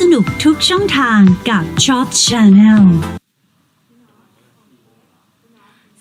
สนุกทุกช่องทางกับช็อปชาแนลส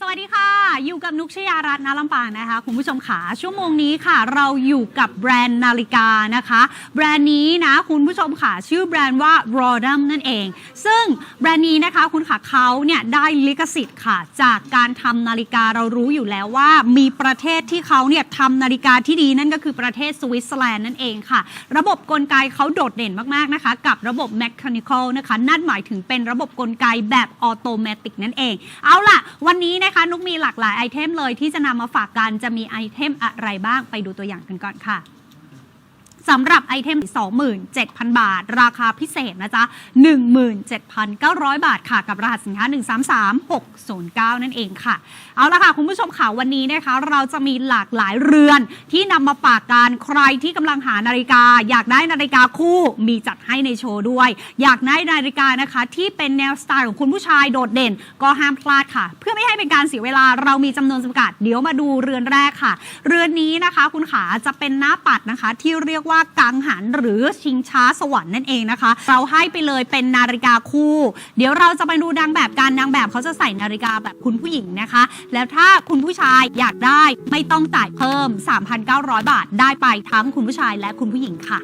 วัสดีค่ะ อยู่กับนุกชยารัตน์นาลำปางนะคะ คุณผู้ชมขาชั่วโมงนี้ค่ะ เราอยู่กับแบรนด์นาฬิกานะคะ แบรนด์นี้นะ คุณผู้ชมค่ะชื่อแบรนด์ว่า r o d u m นั่นเอง ซึ่งแบรนด์นี้นะคะ คุณขาเขาเนี่ยได้ลิขสิทธิ์ค่ะ จากการทำนาฬิกาเรารู้อยู่แล้วว่า มีประเทศที่เขาเนี่ยทำนาฬิกาที่ดีนั่นก็คือประเทศสวิตเซอร์แลนด์นั่นเองค่ะ ระบบกลไกเขาโดดเด่นมากๆนะคะ กับระบบ mechanical นะคะนั่นหมายถึงเป็นระบบกลไกแบบออโตเมติกนั่นเอง เอาล่ะ วันนี้นะคะนุกมีหลากหลายไอเทมเลยที่จะนำมาฝากกันจะมีไอเทมอะไรบ้างไปดูตัวอย่างกันก่อนค่ะ สำหรับไอเทม 27,000 บาท ราคาพิเศษนะจ๊ะ 17,900 บาทค่ะ กับรหัสสินค้า 133609 นั่นเองค่ะ เอาละค่ะ คุณผู้ชมค่ะวันนี้นะคะ เราจะมีหลากหลายเรือนที่นำมาฝากกันใครที่กำลังหานาฬิกา อยากได้นาฬิกาคู่มีจัดให้ในโชว์ด้วย อยากได้นาฬิกานะคะ ที่เป็นแนวสไตล์ของคุณผู้ชายโดดเด่น ก็ห้ามพลาดค่ะ เพื่อไม่ให้เป็นการเสียเวลาเรามีจำนวนจำกัดเดี๋ยวมาดูเรือนแรกค่ะ เรือนนี้นะคะ คุณขาจะเป็นหน้าปัดนะคะที่เรียกว่ากังหันหรือชิงช้าสวรรค์นั่นเองนะคะ เราให้ไปเลยเป็นนาฬิกาคู่ เดี๋ยวเราจะไปดูนางแบบการนางแบบเขาจะใส่นาฬิกาแบบคุณผู้หญิงนะคะ แล้วถ้าคุณผู้ชายอยากได้ไม่ต้องจ่ายเพิ่ม 3,900 บาทได้ไปทั้งคุณผู้ชายและคุณผู้หญิงค่ะ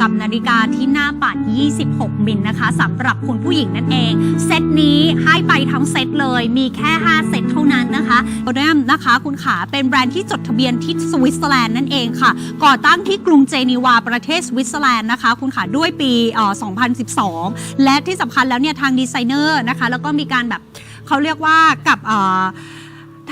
กับนาฬิกาที่หน้าปัด 26 มิลนะคะสำหรับคุณผู้หญิงนั่นเอง เซตนี้ให้ไปทั้งเซตเลย มีแค่ 5 เซตเท่านั้นนะคะโอเดมนะคะ คุณขาเป็นแบรนด์ที่จดทะเบียนที่สวิตเซอร์แลนด์นั่นเองค่ะ ก่อตั้งที่กรุงเจนีวาประเทศสวิตเซอร์แลนด์นะคะ คุณขาด้วยปีเอ่อ2012 และที่สำคัญแล้วเนี่ยทางดีไซเนอร์นะคะ แล้วก็มีการแบบเขาเรียกว่ากับเอ่อ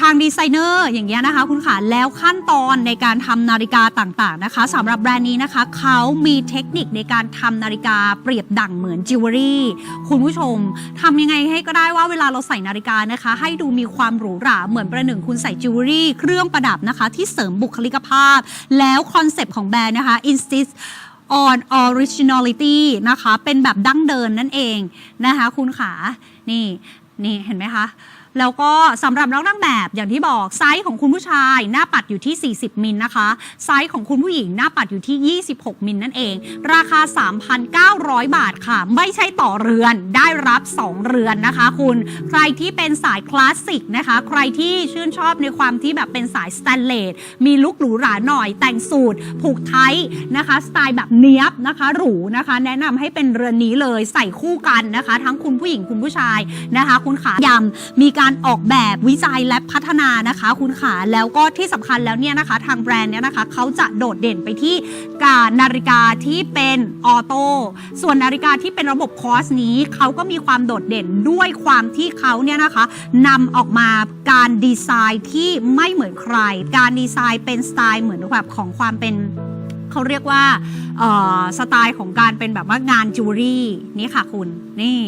ทางดีไซเนอร์อย่างเงี้ยนะคะ คุณขาแล้วขั้นตอนในการทำนาฬิกาต่างๆนะคะสำหรับแบรนด์นี้นะคะ เขามีเทคนิคในการทำนาฬิกาเปรียบดั่งเหมือนจิวเวลรี่คุณผู้ชมทำยังไงให้ก็ได้ว่าเวลาเราใส่นาฬิกานะคะ ให้ดูมีความหรูหราเหมือนประหนึ่งคุณใส่จิวเวลรี่เครื่องประดับนะคะ ที่เสริมบุคลิกภาพ แล้วคอนเซปต์ของแบรนด์นะคะ insist on originality นะคะ เป็นแบบดั้งเดิมนั่นเองนะคะ คุณขานี่นี่เห็นไหมคะ แล้วก็สำหรับน้องนางแบบอย่างที่บอกไซส์ของคุณผู้ชาย หน้าปัดอยู่ที่ 40 มิลนะคะ ไซส์ของคุณผู้หญิงหน้าปัดอยู่ที่ 26 มิลนั่นเอง ราคา 3,900 บาทค่ะ ไม่ใช่ต่อเรือนได้รับ 2 เรือนนะคะ คุณใครที่เป็นสายคลาสสิกนะคะ ใครที่ชื่นชอบในความที่แบบเป็นสายสแตนเลสมีลุคหรูหราหน่อย แต่งสูตรผูกไทยนะคะ สไตล์แบบเนี้ยบนะคะหรูนะคะ แนะนำให้เป็นเรือนนี้เลยใส่คู่กันนะคะ ทั้งคุณผู้หญิงคุณผู้ชายนะคะ คุณขายำมีการการออกแบบวิจัยและพัฒนานะคะ คุณขาแล้วก็ที่สำคัญแล้วเนี่ยนะคะทางแบรนด์เนี่ยนะคะเขาจะโดดเด่นไปที่การนาฬิกาที่เป็นออโต้ส่วนนาฬิกาที่เป็นระบบคอร์สนี้เขาก็มีความโดดเด่นด้วยความที่เขาเนี่ยนะคะนำออกมาการดีไซน์ที่ไม่เหมือนใคร การดีไซน์เป็นสไตล์เหมือนแบบของความเป็นเขาเรียกว่าสไตล์ของการเป็นแบบว่างานจิวเลรี่นี่ค่ะคุณนี่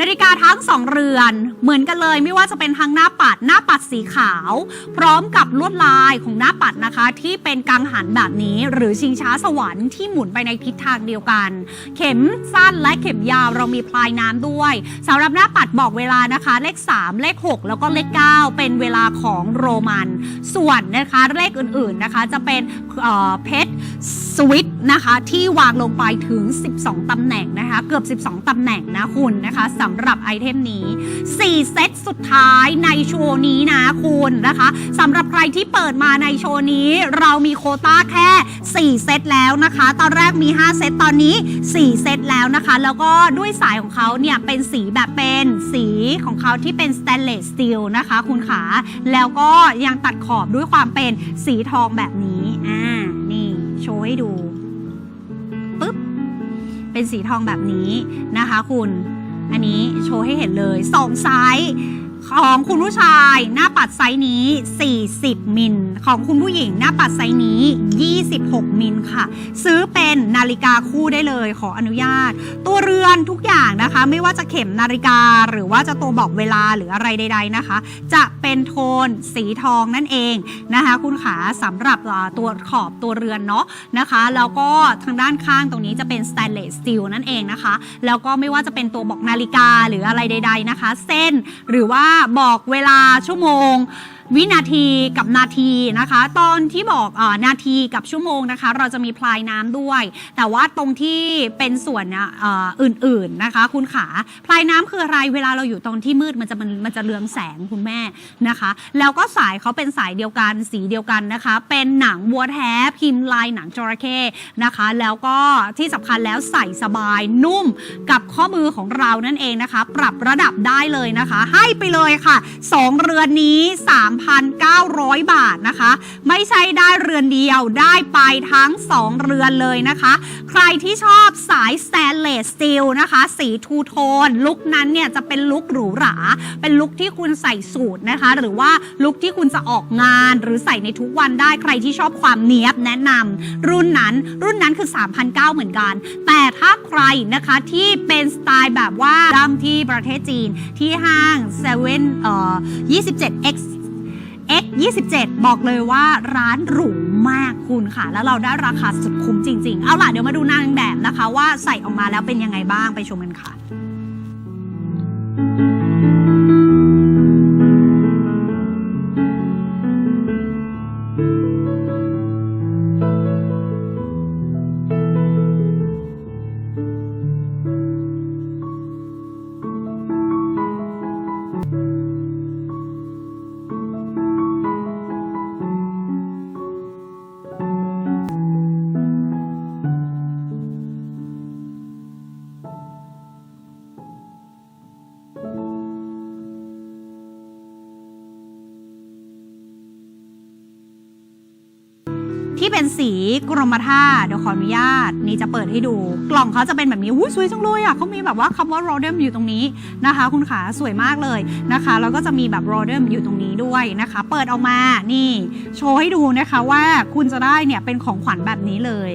นาฬิกาทั้งสองเรือน เหมือนกันเลยไม่ว่าจะเป็นทั้งหน้าปัดหน้าปัดสีขาว พร้อมกับลวดลายของหน้าปัดนะคะ ที่เป็นกังหันแบบนี้ หรือชิงช้าสวรรค์ที่หมุนไปในทิศทางเดียวกัน เข็มสั้นและเข็มยาวเรามีพลายน้ำด้วยสำหรับหน้าปัดบอกเวลานะคะ เลข 3 เลข 6 แล้วก็เลข 9 เป็นเวลาของโรมัน ส่วนนะคะเลขอื่นๆนะคะจะเป็นเเพชร สวิตนะคะที่วางลงไปถึง 12 ตำแหน่งนะคะเกือบ 12 ตำแหน่งนะคุณนะคะสำหรับไอเทมนี้ 4 เซตสุดท้ายในโชว์นี้นะคุณนะคะสำหรับใครที่เปิดมาในโชว์นี้ เรามีโคต้าแค่ 4 เซตแล้วนะคะ ตอนแรกมี 5 เซตตอนนี้ 4 เซตแล้วนะคะ แล้วก็ด้วยสายของเขาเนี่ยเป็นสีแบบเป็นสีของเขาที่เป็นสแตนเลสสตีลนะคะคุณขาแล้วก็ยังตัดขอบด้วยความเป็นสีทองแบบนี้อ่า โชว์ให้ดูปึ๊บเป็นสีทองแบบนี้นะคะ คุณ อันนี้โชว์ให้เห็นเลยสองไซส์ ของคุณผู้ชายหน้าปัดไซส์นี้ 40 มิล ของคุณผู้หญิงหน้าปัดไซส์นี้ 26 มิลค่ะ ซื้อเป็นนาฬิกาคู่ได้เลย ขออนุญาต ตัวเรือนทุกอย่างนะคะ ไม่ว่าจะเข็มนาฬิกาหรือว่าจะตัวบอกเวลาหรืออะไรใด ๆนะคะ จะเป็นโทนสีทองนั่นเองนะคะ คุณขาสำหรับตัวขอบตัวเรือนเนาะนะคะแล้วก็ทางด้านข้างตรงนี้จะเป็น stainless steel นั่นเองนะคะ แล้วก็ไม่ว่าจะเป็นตัวบอกนาฬิกาหรืออะไรใด ๆนะคะ เส้นหรือว่าบอกเวลาชั่วโมง วินาทีกับนาทีนะคะ ตอนที่บอกอานาทีกับชั่วโมงนะคะ เราจะมีพลายน้ำด้วย แต่ว่าตรงที่เป็นส่วนเอ่ออื่นๆนะคะ คุณขาพลายน้ำคืออะไรเวลาเราอยู่ตอนที่มืดมันจะมันมันจะเรืองแสงคุณแม่นะคะ แล้วก็สายเขาเป็นสายเดียวกันสีเดียวกันนะคะ เป็นหนังวัวแท้พิมพ์ลายหนังจระเข้นะคะ แล้วก็ที่สำคัญแล้วใส่สบายนุ่มกับข้อมือของเรานั่นเองนะคะ ปรับระดับได้เลยนะคะ ให้ไปเลยค่ะ 2 เรือนนี้3,900 บาทนะคะ ไม่ใช่ได้เรือนเดียวได้ไปทั้ง 2 เรือนเลยนะคะ ใครที่ชอบสาย stainless steel นะคะ สีทูโทน ลุคนั้นเนี่ยจะเป็นลุคหรูหรา เป็นลุคที่คุณใส่สูทนะคะ หรือว่าลุคที่คุณจะออกงาน หรือใส่ในทุกวันได้ใครที่ชอบความเนี้ยบแนะนำรุ่นนั้นรุ่นนั้นคือ 3,900 เหมือนกัน แต่ถ้าใครนะคะที่เป็นสไตล์แบบว่าดั้มที่ประเทศจีนที่ห้าง7เอ่อ27 X 27 บอกเลยว่าร้านหรูมากคุณค่ะ แล้วเราได้ราคาสุดคุ้มจริง ๆ เอาล่ะเดี๋ยวมาดูนางแบบนะคะ ว่าใส่ออกมาแล้วเป็นยังไงบ้างไปชมกันค่ะ เป็นสีกรมท่าเดี๋ยวขออนุญาต นี่จะเปิดให้ดู กล่องเขาจะเป็นแบบนี้อุ้ยสวยจังเลยอะเขามีแบบว่าคำว่า r o d e m อยู่ตรงนี้นะคะ คุณขาสวยมากเลยนะคะแล้วก็จะมีแบบ r o d e m อยู่ตรงนี้ด้วยนะคะ เปิดออกมานี่ โชว์ให้ดูนะคะว่าคุณจะได้เนี่ยเป็นของขวัญแบบนี้เลย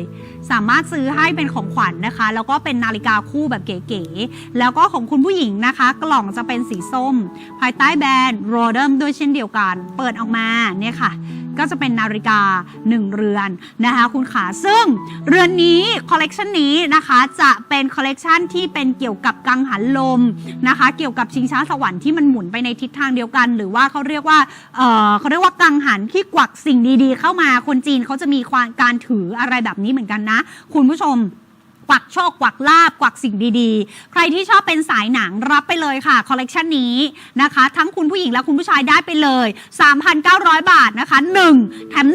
สามารถซื้อให้เป็นของขวัญนะคะ แล้วก็เป็นนาฬิกาคู่แบบเก๋ๆแล้วก็ของคุณผู้หญิงนะคะ กล่องจะเป็นสีส้ม ภายใต้แบรนด์ r o d e m ด้วยเช่นเดียวกัน เปิดออกมาเนี่ยค่ะ ก็จะเป็นนาฬิกา 1 เรือนนะคะคุณขาซึ่งเรือนนี้คอลเลกชันนี้นะคะจะเป็นคอลเลกชันที่เป็นเกี่ยวกับกังหันลมนะคะเกี่ยวกับชิงช้าสวรรค์ที่มันหมุนไปในทิศทางเดียวกัน หรือว่าเขาเรียกว่าเออเขาเรียกว่ากังหันที่กวักสิ่งดีๆ เข้ามาคนจีนเขาจะมีความการถืออะไรแบบนี้เหมือนกันนะ คุณผู้ชม กวักโชคกวักลาบกวักสิ่งดีๆ ใครที่ชอบเป็นสายหนังรับไปเลยค่ะคอลเลกชันนี้นะคะ ทั้งคุณผู้หญิงและคุณผู้ชายได้ไปเลย 3,900 บาทนะคะ 1 แถม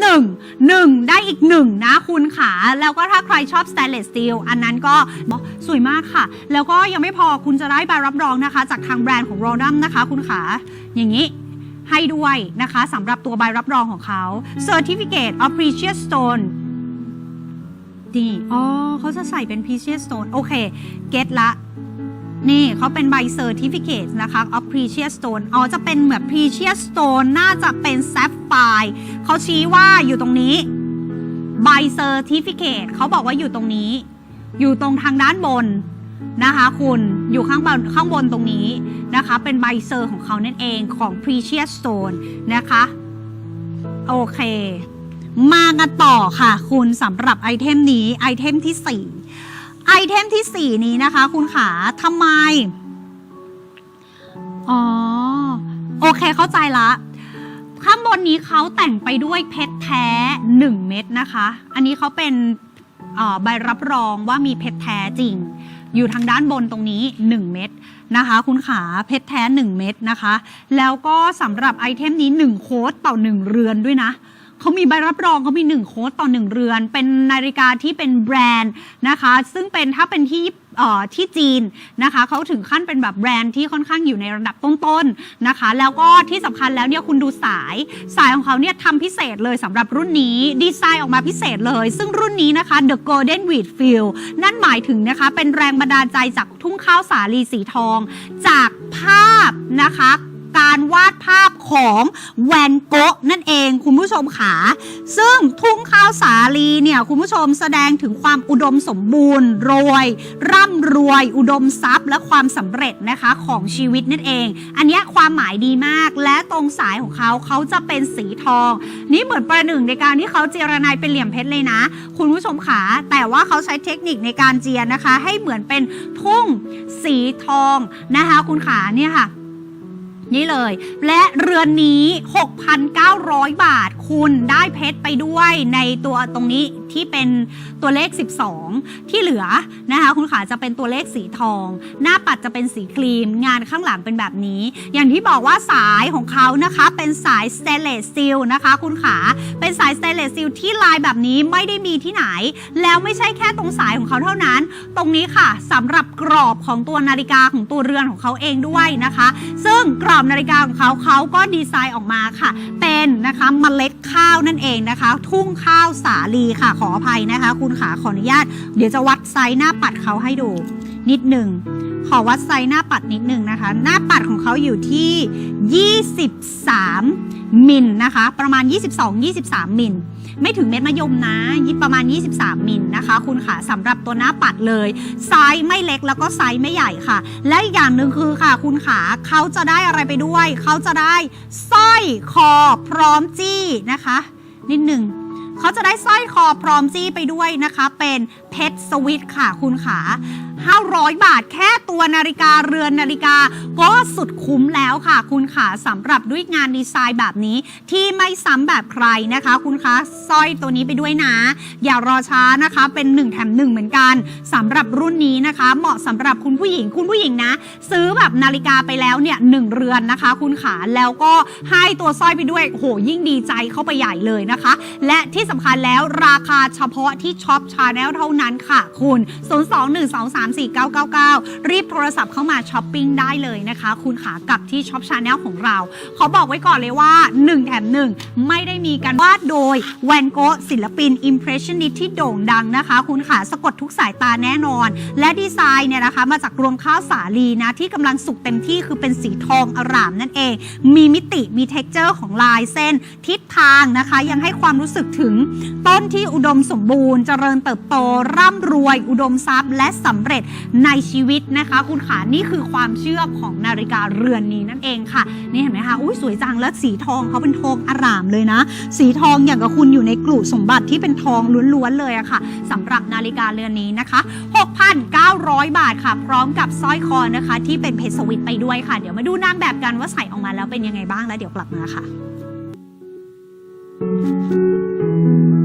1 1 ได้อีก 1 นะคุณขาแล้วก็ถ้าใครชอบ stainless steel อันนั้นก็สวยมากค่ะ แล้วก็ยังไม่พอคุณจะได้ใบรับรองนะคะ จากทางแบรนด์ของ r o d a m นะคะ คุณขาอย่างนี้ให้ด้วยนะคะสำหรับตัวใบรับรองของเขา Certificate of Precious Stone นี่ อ๋อเขาจะใส่เป็น precious stone โอเค เก็ตละ นี่เขาเป็นใบ certificate นะคะ of precious stone อ๋อ จะเป็นเหมือน precious stone น่าจะเป็น sapphire เขาชี้ว่าอยู่ตรงนี้ ใบ certificate เขาบอกว่าอยู่ตรงนี้ อยู่ตรงทางด้านบนนะคะคุณอยู่ข้างบนข้างบนตรงนี้นะคะ เป็นใบเซอร์ของเขานั่นเองของ precious stone นะคะ โอเค มากันต่อค่ะ คุณสำหรับไอเทมนี้ไอเทมที่ 4 ไอเทมที่ 4 นี้นะคะ คุณขาทำไม อ๋อ โอเคเข้าใจละข้างบนนี้เขาแต่งไปด้วยเพชรแท้ 1 เม็ดนะคะ อันนี้เขาเป็นใบรับรองว่ามีเพชรแท้จริง อยู่ทางด้านบนตรงนี้ 1 เม็ดนะคะ คุณขาเพชรแท้ 1 เม็ดนะคะ แล้วก็สำหรับไอเทมนี้ 1 โค้ดต่อ 1 เรือนด้วยนะ เขามีใบรับรองเขามี 1 โค้ดต่อ 1 เรือน เป็นนาฬิกาที่เป็นแบรนด์นะคะ ซึ่งเป็นถ้าเป็นที่ที่จีนนะคะเขาถึงขั้นเป็นแบบแบรนด์ที่ค่อนข้างอยู่ในระดับต้นๆนะคะ แล้วก็ที่สำคัญแล้วเนี่ยคุณดูสายสายของเขาเนี่ยทำพิเศษเลยสำหรับรุ่นนี้ดีไซน์ออกมาพิเศษเลย ซึ่งรุ่นนี้นะคะ The Golden Wheat Field นั่นหมายถึงนะคะ เป็นแรงบันดาลใจจากทุ่งข้าวสาลีสีทอง จากภาพนะคะ การวาดภาพของแวนโกะนั่นเองคุณผู้ชมขาซึ่งทุ่งข้าวสาลีเนี่ยคุณผู้ชมแสดงถึงความอุดมสมบูรณ์รวยร่ำรวย อุดมทรัพย์และความสำเร็จนะคะของชีวิตนั่นเอง อันนี้ความหมายดีมากและตรงสายของเขาเขาจะเป็นสีทอง นี่เหมือนประหนึ่งในการที่เขาเจรนายเป็นเหลี่ยมเพชรเลยนะ คุณผู้ชมขาแต่ว่าเขาใช้เทคนิคในการเจียนนะคะ ให้เหมือนเป็นทุ่งสีทองนะคะ คุณขาเนี่ยค่ะ นี่เลย และเรือนนี้ 6,900 บาท คุณได้เพชรไปด้วยในตัวตรงนี้ที่เป็นตัวเลข 12 ที่เหลือนะคะคุณขาจะเป็นตัวเลขสีทอง หน้าปัดจะเป็นสีครีม งานข้างหลังเป็นแบบนี้ อย่างที่บอกว่าสายของเขานะคะเป็นสายสเตเลสสตีลนะคะ คุณขาเป็นสายสเตเลสสตีลที่ลายแบบนี้ไม่ได้มีที่ไหน แล้วไม่ใช่แค่ตรงสายของเขาเท่านั้น ตรงนี้ค่ะสำหรับกรอบของตัวนาฬิกาของตัวเรือนของเขาเองด้วยนะคะ ซึ่งกรอบนาฬิกาของเขาเขาก็ดีไซน์ออกมาค่ะ เป็นนะคะเมล็ดข้าวนั่นเองนะคะ ทุ่งข้าวสาลีค่ะขออภัยนะคะ คุณขาขออนุญาต เดี๋ยวจะวัดไซส์หน้าปัดเขาให้ดูนิดหนึ่ง ขอวัดไซส์หน้าปัดนิดหนึ่งนะคะ หน้าปัดของเขาอยู่ที่ 23 มิลนะคะ ประมาณ 22-23 มิลไม่ถึงเม็ดมะยมนะประมาณ 23 มิลนะคะ คุณค่ะสำหรับตัวหน้าปัดเลยไซส์ไม่เล็กแล้วก็ไซส์ไม่ใหญ่ค่ะ และอีกอย่างหนึ่งคือค่ะ คุณขาเขาจะได้อะไรไปด้วย เขาจะได้สร้อยคอพร้อมจี้นะคะ นิดหนึ่งเขาจะได้สร้อยคอพร้อมจี้ไปด้วยนะคะ เป็น เพชรสวิตค่ะคุณขา500 บาทแค่ตัวนาฬิกาเรือนนาฬิกา ก็สุดคุ้มแล้วค่ะ คุณขาสำหรับด้วยงานดีไซน์แบบนี้ที่ไม่ซ้ำแบบใครนะคะ คุณคะสร้อยตัวนี้ไปด้วยนะ อย่ารอช้านะคะ เป็น1แถม1เหมือนกันสำหรับรุ่นนี้นะคะ เหมาะสำหรับคุณผู้หญิงคุณผู้หญิงนะ ซื้อแบบนาฬิกาไปแล้วเนี่ยหนึ่งเรือนนะคะ คุณขาแล้วก็ให้ตัวสร้อยไปด้วยโหยิ่งดีใจเข้าไปใหญ่เลยนะคะ และที่สำคัญแล้วราคาเฉพาะที่ช็อปชาแนลเท่านั้นค่ะคุณ 021234999 รีบโทรศัพท์เข้ามาช้อปปิ้งได้เลยนะคะ คุณขากับที่ช็อปชาแนลของเราเขาบอกไว้ก่อนเลยว่า 1 แถม 1 ไม่ได้มีการวาดโดยแวนโกศิลปิน Impressionist ที่โด่งดังนะคะ คุณขาสะกดทุกสายตาแน่นอน และดีไซน์เนี่ยนะคะ มาจากรวงข้าวสาลีนะ ที่กำลังสุกเต็มที่คือเป็นสีทองอร่ามนั่นเอง มีมิติมี t e x t อร์ของลายเส้นทิศทางนะคะ ยังให้ความรู้สึกถึงต้นที่อุดมสมบูรณ์ เจริญเติบโตร่ำรวย อุดมทรัพย์ และสำเร็จในชีวิตนะคะ คุณขานี่คือความเชื่อของนาฬิกาเรือนนี้นั่นเองค่ะ นี่เห็นไหมคะอุ้ยสวยจังแล้วสีทองเขาเป็นทองอร่ามเลยนะ สีทองอย่างกับคุณอยู่ในกลุ่มสมบัติที่เป็นทองล้วนๆเลยอะค่ะสำหรับนาฬิกาเรือนนี้นะคะ 6,900 บาทค่ะ พร้อมกับสร้อยคอนะคะ ที่เป็นเพชรสวิตไปด้วยค่ะ เดี๋ยวมาดูนางแบบกันว่าใส่ออกมาแล้วเป็นยังไงบ้างแล้วเดี๋ยวกลับมาค่ะที่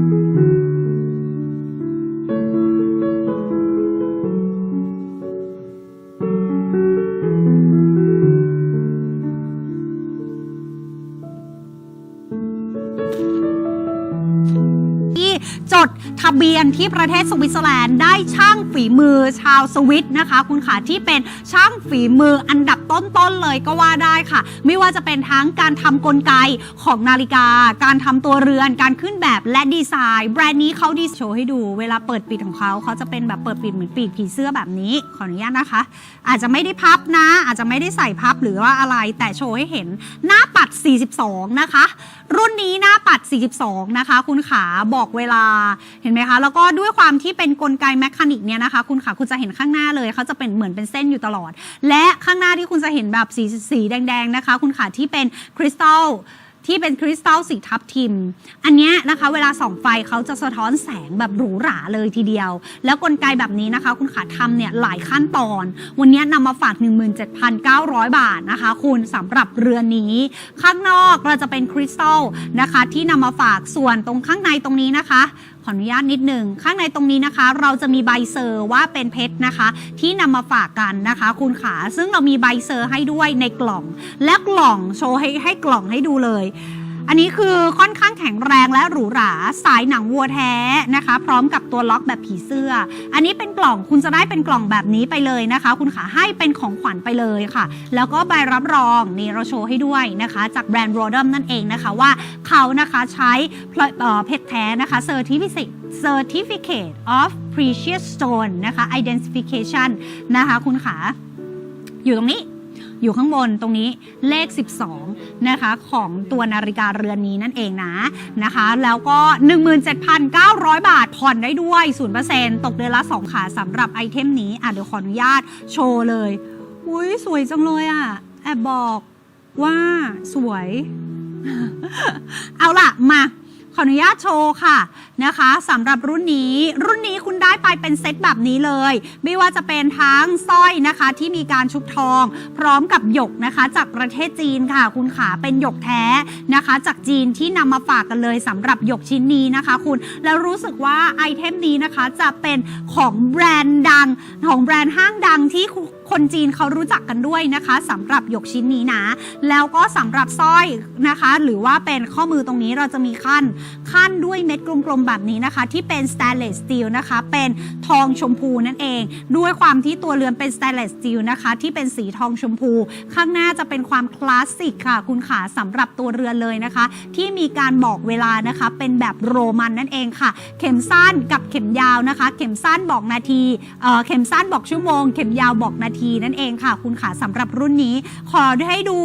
เบียนที่ประเทศสวิตเซอร์แลนด์ได้ช่างฝีมือชาวสวิตนะคะ คุณขาที่เป็นช่างฝีมืออันดับต้นๆเลยก็ว่าได้ค่ะ ไม่ว่าจะเป็นทั้งการทำกลไกของนาฬิกา การทำตัวเรือน การขึ้นแบบและดีไซน์ แบรนด์นี้เขาดีโชว์ให้ดู เวลาเปิดปิดของเขาเขาจะเป็นแบบเปิดปิดเหมือนปีกผีเสื้อแบบนี้ขออนุญาตนะคะ อาจจะไม่ได้พับนะ อาจจะไม่ได้ใส่พับหรือว่าอะไรแต่โชว์ให้เห็นหน้าปัด 42 นะคะ รุ่นนี้หน้าปัด 42 นะคะ คุณขาบอกเวลาเห็นไหมคะ แล้วก็ด้วยความที่เป็นกลไกแมคานิกเนี่ยนะคะ คุณขาคุณจะเห็นข้างหน้าเลยเขาจะเป็นเหมือนเป็นเส้นอยู่ตลอด และข้างหน้าที่คุณจะเห็นแบบสีสีแดงๆนะคะ คุณขาที่เป็นคริสตัลที่เป็นคริสตัลสีทับทิม อันนี้นะคะ เวลาส่องไฟเขาจะสะท้อนแสงแบบหรูหราเลยทีเดียว แล้วกลไกแบบนี้นะคะ คุณขาทำเนี่ยหลายขั้นตอน วันนี้นำมาฝาก 17,900 บาทนะคะ คุณสำหรับเรือนนี้ ข้างนอกเราจะเป็นคริสตัลนะคะ ที่นำมาฝากส่วนตรงข้างในตรงนี้นะคะ ขออนุญาตนิดหนึ่งข้างในตรงนี้นะคะ เราจะมีใบเซอร์ว่าเป็นเพชรนะคะ ที่นำมาฝากกันนะคะ คุณขาซึ่งเรามีใบเซอร์ให้ด้วยในกล่อง และกล่องโชว์ให้ให้กล่องให้ดูเลย อันนี้คือค่อนข้างแข็งแรงและหรูหราสายหนังวัวแท้นะคะ พร้อมกับตัวล็อกแบบผีเสื้อ อันนี้เป็นกล่องคุณจะได้เป็นกล่องแบบนี้ไปเลยนะคะ คุณขาให้เป็นของขวัญไปเลยค่ะ แล้วก็ใบรับรองนี่เราโชว์ให้ด้วยนะคะ จากแบรนด์โรดัมนั่นเองนะคะว่าเขานะคะใช้เพชรแท้นะคะ Certificate Certificate of Precious Stone นะคะ Identification นะคะคุณขาอยู่ตรงนี้ อยู่ข้างบนตรงนี้เลข 12 นะคะของตัวนาฬิกาเรือนนี้นั่นเองนะนะคะ แล้วก็ 17,900 บาทผ่อนได้ด้วย 0%ตกเดือนละ 2 ขาสำหรับไอเทมนี้อะเดี๋ยวขออนุญาตโชว์เลย อุ้ยสวยจังเลยอะ แอบบอกว่าสวย เอาล่ะ มา ขออนุญาตโชว์ค่ะนะคะสำหรับรุ่นนี้ รุ่นนี้คุณได้ไปเป็นเซตแบบนี้เลย ไม่ว่าจะเป็นทั้งสร้อยนะคะที่มีการชุบทอง พร้อมกับหยกนะคะจากประเทศจีนค่ะ คุณขาเป็นหยกแท้นะคะ จากจีนที่นำมาฝากกันเลยสำหรับหยกชิ้นนี้นะคะ คุณแล้วรู้สึกว่าไอเทมนี้นะคะจะเป็นของแบรนด์ดังของแบรนด์ห้างดังที่ คนจีนเขารู้จักกันด้วยนะคะสำหรับหยกชิ้นนี้นะ แล้วก็สำหรับสร้อยนะคะ หรือว่าเป็นข้อมือตรงนี้เราจะมีขั้นขั้นด้วยเม็ดกลมๆแบบนี้นะคะ ที่เป็น stainless steel นะคะ เป็นทองชมพูนั่นเอง ด้วยความที่ตัวเรือนเป็น stainless steel นะคะที่เป็นสีทองชมพู ข้างหน้าจะเป็นความคลาสสิกค่ะ คุณขาสำหรับตัวเรือนเลยนะคะ ที่มีการบอกเวลานะคะ เป็นแบบโรมันนั่นเองค่ะ เข็มสั้นกับเข็มยาวนะคะ เข็มสั้นบอกนาทีเเข็มสั้นบอกชั่วโมง เข็มยาวบอกนาทีนั่นเองค่ะ คุณขาสำหรับรุ่นนี้ ขอให้ดู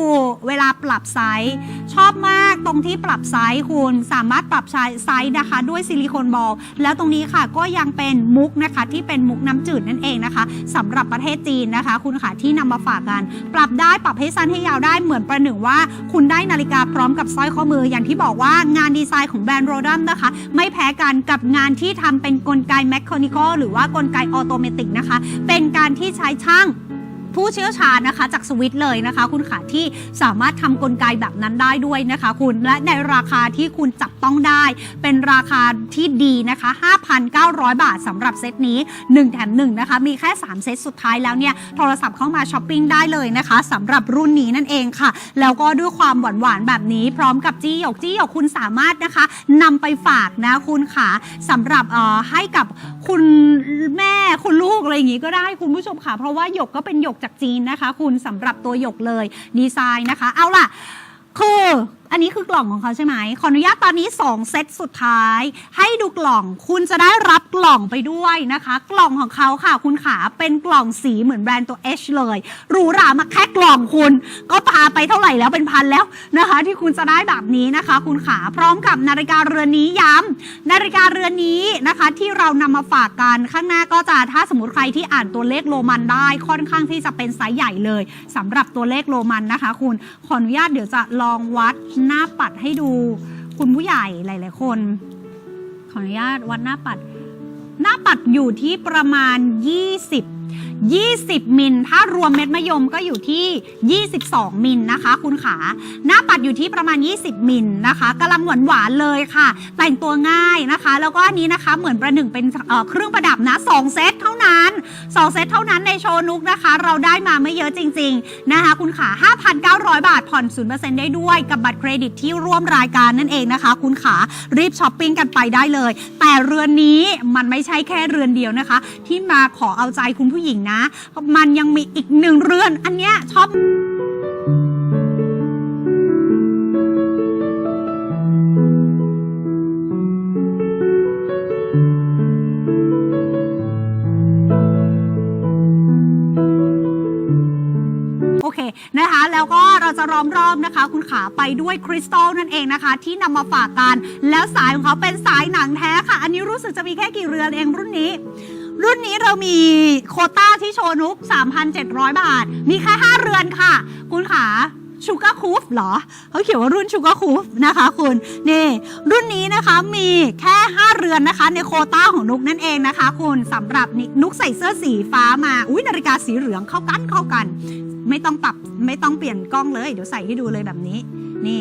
เวลาปรับไซส์ ชอบมากตรงที่ปรับไซส์คุณสามารถปรับไซส์นะคะ ด้วยซิลิโคนบอลแล้วตรงนี้ค่ะก็ยังเป็นมุกนะคะ ที่เป็นมุกน้ำจืดนั่นเองนะคะสำหรับประเทศจีนนะคะ คุณค่ะที่นำมาฝากกัน ปรับได้ปรับให้สั้นให้ยาวได้เหมือนประหนึ่งว่า คุณได้นาฬิกาพร้อมกับสร้อยข้อมืออย่างที่บอกว่างานดีไซน์ของแบรนด์โรดัมนะคะ ไม่แพ้กันกับงานที่ทำเป็นกลไกแมคคานิคอลหรือว่ากลไกออโตเมติกนะคะ เป็นการที่ใช้ช่าง ผู้เชี่ยวชาญนะคะ จากสวิตเลยนะคะ คุณขาที่สามารถทำกลไกแบบนั้นได้ด้วยนะคะ คุณและในราคาที่คุณจับต้องได้ เป็นราคาที่ดีนะคะ 5,900 บาทสำหรับเซตนี้ 1 แถม1นะคะมีแค่ 3 เซตสุดท้ายแล้วเนี่ยโทรศัพท์เข้ามาช้อปปิ้งได้เลยนะคะสำหรับรุ่นนี้นั่นเองค่ะ แล้วก็ด้วยความหวานหวานๆแบบนี้พร้อมกับจี้หยกจี้หยกคุณสามารถนะคะนำไปฝากนะคุณค่ะสำหรับเอ่อให้กับ คุณแม่คุณลูกอะไรอย่างงี้ก็ได้คุณผู้ชมค่ะ เพราะว่าหยกก็เป็นหยกจากจีนนะคะ คุณสำหรับตัวหยกเลยดีไซน์นะคะ เอาล่ะ คืออันนี้คือกล่องของเขาใช่ไหม ขออนุญาตตอนนี้ 2 เซตสุดท้าย ให้ดูกล่อง คุณจะได้รับกล่องไปด้วยนะคะ กล่องของเขาค่ะ คุณขาเป็นกล่องสีเหมือนแบรนด์ตัว H เลยหรูหรามาแค่กล่องคุณ ก็พาไปเท่าไหร่แล้วเป็นพันแล้วนะคะ ที่คุณจะได้แบบนี้นะคะ คุณขาพร้อมกับนาฬิกาเรือนนี้ย้ำนาฬิกาเรือนนี้นะคะ ที่เรานำมาฝากกันข้างหน้าก็จะถ้าสมมติใครที่อ่านตัวเลขโรมันได้ค่อนข้างที่จะเป็นไซส์ใหญ่เลยสำหรับตัวเลขโรมันนะคะ คุณขออนุญาตเดี๋ยวจะลองวัดหน้าปัดให้ดู คุณผู้ใหญ่หลาย ๆ คน ขออนุญาตวัดหน้าปัด หน้าปัดอยู่ที่ประมาณ 20 20 มิล ถ้ารวมเม็ดมะยมก็อยู่ที่ 22 มิลนะคะ คุณขา หน้าปัดอยู่ที่ประมาณ 20 มิลนะคะกำลังหวานหวานเลยค่ะ แต่งตัวง่ายนะคะ แล้วก็อันนี้นะคะเหมือนประหนึ่งเป็นเเครื่องประดับนะ2เซตเท่านั้น 2 เซตเท่านั้นในโชว์นุกนะคะ เราได้มาไม่เยอะจริง ๆนะคะ คุณขา 5,900 บาทผ่อน 0%ได้ด้วยกับบัตรเครดิตที่ร่วมรายการนั่นเองนะคะ คุณขารีบช้อปปิ้งกันไปได้เลย แต่เรือนนี้มันไม่ใช่แค่เรือนเดียวนะคะ ที่มาขอเอาใจคุณผู้หญิงนะ มันยังมีอีกหนึ่งเรือน อันเนี้ยชอบโอเคนะคะแล้วก็เราจะล้อมรอบนะคะ คุณขาไปด้วยคริสตัลนั่นเองนะคะ ที่นำมาฝากกัน แล้วสายของเขาเป็นสายหนังแท้ค่ะ อันนี้รู้สึกจะมีแค่กี่เรือนเองรุ่นนี้ รุ่นนี้เรามีโคต้าที่โชว์นุก 3,700 บาท มีแค่5เรือนค่ะ คุณขาชูการ์คูฟเหรอ เขาเขียนว่ารุ่นชูการ์คูฟนะคะคุณ นี่ รุ่นนี้นะคะมีแค่ 5 เรือนนะคะ ในโคต้าของนุกนั่นเองนะคะคุณสำหรับนนุกใส่เสื้อสีฟ้ามา อุ้ยนาฬิกาสีเหลืองเข้ากันเข้ากัน ไม่ต้องปรับไม่ต้องเปลี่ยนกล้องเลย เดี๋ยวใส่ให้ดูเลยแบบนี้ นี่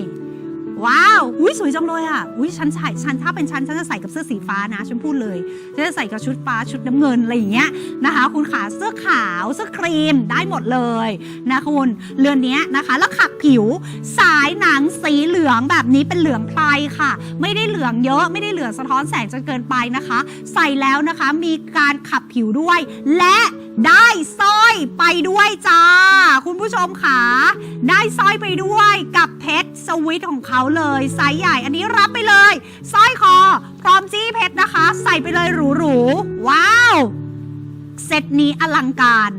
ว้าวอุ้ยสวยจังเลยอะอุ้ยฉันใส่ฉันถ้าเป็นฉันฉันจะใส่กับเสื้อสีฟ้านะ ฉันพูดเลยฉันจะใส่กับชุดฟ้าชุดน้ำเงินอะไรอย่างเงี้ยนะคะ คุณขาเสื้อขาวเสื้อครีมได้หมดเลยนะคุณเรือนนี้นะคะ แล้วขับผิวสายหนังสีเหลืองแบบนี้เป็นเหลืองไพรค่ะ ไม่ได้เหลืองเยอะไม่ได้เหลืองสะท้อนแสงจนเกินไปนะคะ ใส่แล้วนะคะมีการขับผิวด้วยและ ได้สร้อยไปด้วยจ้า คุณผู้ชมค่ะ ได้สร้อยไปด้วยกับเพชรสวิตของเขาเลยไซส์ใหญ่ อันนี้รับไปเลยสร้อยคอ พร้อมจี้เพชรนะคะ ใส่ไปเลยหรูๆว้าว เซตนี้อลังการ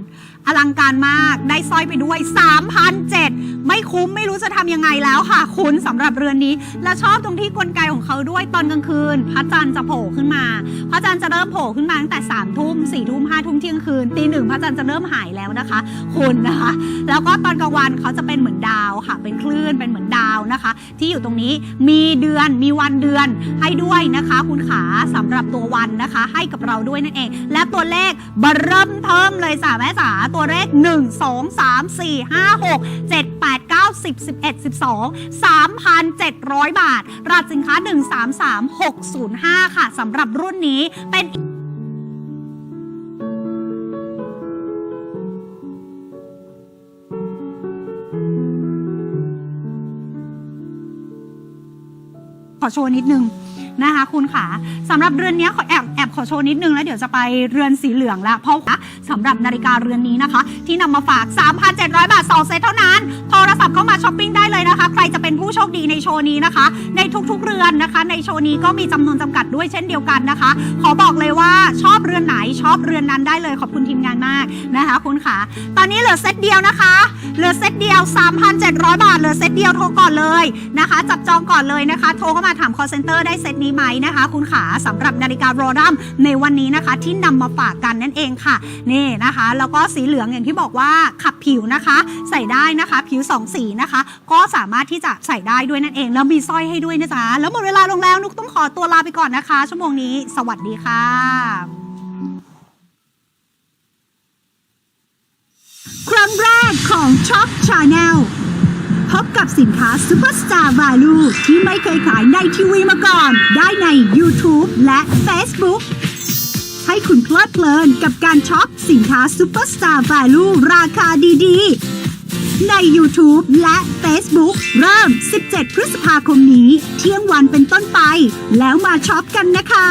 อลังการมาก ได้สร้อยไปด้วย3,007ไม่คุ้มไม่รู้จะทำยังไงแล้วค่ะ คุณสำหรับเรือนนี้ และชอบตรงที่กลไกของเขาด้วยตอนกลางคืน พระจันทร์จะโผล่ขึ้นมา พระจันทร์จะเริ่มโผล่ขึ้นมาตั้งแต่3ามทุ่มสี่ทุ่มห้าทุ่มเที่ยงคืนตีหนึ่งพระจันทร์จะเริ่มหายแล้วนะคะ คุณนะคะ แล้วก็ตอนกลางวันเขาจะเป็นเหมือนดาวค่ะ เป็นคลื่นเป็นเหมือนดาวนะคะ ที่อยู่ตรงนี้มีเดือนมีวันเดือนให้ด้วยนะคะ คุณขาสำหรับตัววันนะคะ ให้กับเราด้วยนั่นเอง และตัวเลขบเริ่มเทิมเลยจ้ะแม่จ๋าตัวเลข 1 2 3 4 5 6 7 8 9 10 11 12 3,700 บาท ราคาสินค้า 133605 ค่ะสำหรับรุ่นนี้เป็นขอโชว์นิดนึง นะคะ คุณขาสำหรับเรือนนี้ขอแอบแอบขอโชว์นิดนึงแล้วเดี๋ยวจะไปเรือนสีเหลืองล้วเพราะว่าสำหรับนาฬิกาเรือนนี้นะคะ ที่นำมาฝาก 3,700 บาท2เซตเท่านั้น โทรศัพท์เข้ามาช้อปปิ้งได้เลยนะคะ ใครจะเป็นผู้โชคดีในโชว์นี้นะคะ ในทุกๆเรือนนะคะ ในโชว์นี้ก็มีจำนวนจำกัดด้วยเช่นเดียวกันนะคะ ขอบอกเลยว่าชอบเรือนไหนชอบเรือนนั้นได้เลยขอบคุณทีมงานมากนะคะ คุณขาตอนนี้เหลือเซตเดียวนะคะเหลือเซตเดียว 3,700 บาทเหลือเซตเดียวโทรก่อนเลยนะคะ จับจองก่อนเลยนะคะ โทรเข้ามาถาม call center ได้เซตนี้ไหมนะคะ คุณขาสำหรับนาฬิกาโรดัมในวันนี้นะคะ ที่นำมาฝากกันนั่นเองค่ะนี่นะคะ แล้วก็สีเหลืองอย่างที่บอกว่าขับผิวนะคะ ใส่ได้นะคะ ผิว 2 สีนะคะ ก็สามารถที่จะใส่ได้ด้วยนั่นเอง แล้วมีสร้อยให้ด้วยนะจ๊ะแล้วหมดเวลาลงแล้วนุกต้องขอตัวลาไปก่อนนะคะ ชั่วโมงนี้ สวัสดีค่ะครั้งแรกของ Shop Channel พบกับสินค้า Superstar Value ที่ไม่เคยขายในทีวีมาก่อน ได้ใน YouTube และ Facebook ให้คุณเพลิดเพลินกับการช็อปสินค้า Superstar Value ราคาดีๆ ใน YouTube และ Facebook เริ่ม 17 พฤษภาคมนี้ เที่ยงวันเป็นต้นไป แล้วมาช็อปกันนะคะ